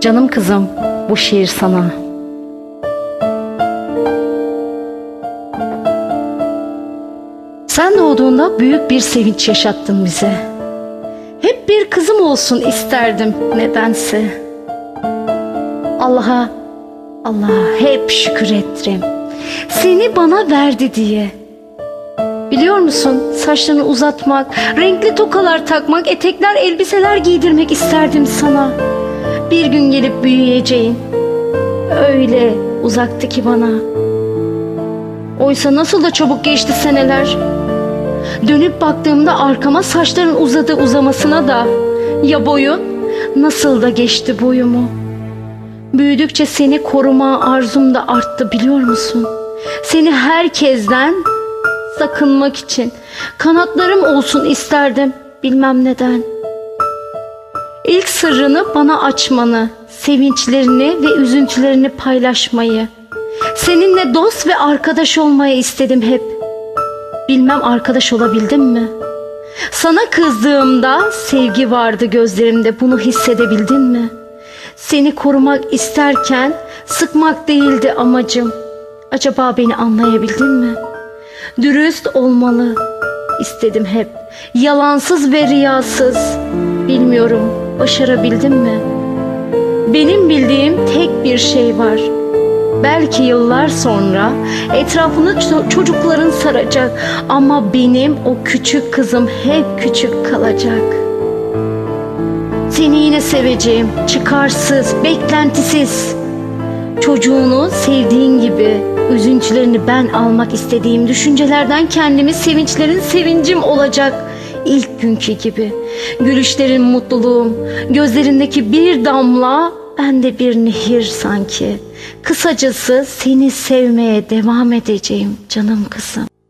Canım kızım, bu şiir sana. Sen doğduğunda büyük bir sevinç yaşattın bize. Hep bir kızım olsun isterdim nedense. Allah'a, Allah'a hep şükür ettim. Seni bana verdi diye. Biliyor musun saçlarını uzatmak, renkli tokalar takmak, etekler, elbiseler giydirmek isterdim sana. Bir gün gelip büyüyeceğin. Öyle uzaktı ki bana. Oysa nasıl da çabuk geçti seneler. Dönüp baktığımda arkama saçların uzadı uzamasına da ya boyun nasıl da geçti boyumu. Büyüdükçe seni koruma arzum da arttı biliyor musun? Seni herkesten sakınmak için kanatlarım olsun isterdim bilmem neden. İlk sırrını bana açmanı, sevinçlerini ve üzüntülerini paylaşmayı. Seninle dost ve arkadaş olmayı istedim hep. Bilmem arkadaş olabildim mi? Sana kızdığımda sevgi vardı gözlerimde bunu hissedebildin mi? Seni korumak isterken sıkmak değildi amacım. Acaba beni anlayabildin mi? Dürüst olmalı istedim hep. Yalansız ve riyasız. Bilmiyorum başarabildim mi? Benim bildiğim tek bir şey var. Belki yıllar sonra etrafını ço- çocukların saracak ama benim o küçük kızım hep küçük kalacak. Seni yine seveceğim, çıkarsız, beklentisiz. Çocuğunu sevdiğin gibi üzüntülerini ben almak istediğim düşüncelerden kendimi sevinçlerin sevincim olacak. İlk günkü gibi. Gülüşlerin mutluluğum, gözlerindeki bir damla bende bir nehir sanki. Kısacası seni sevmeye devam edeceğim canım kızım.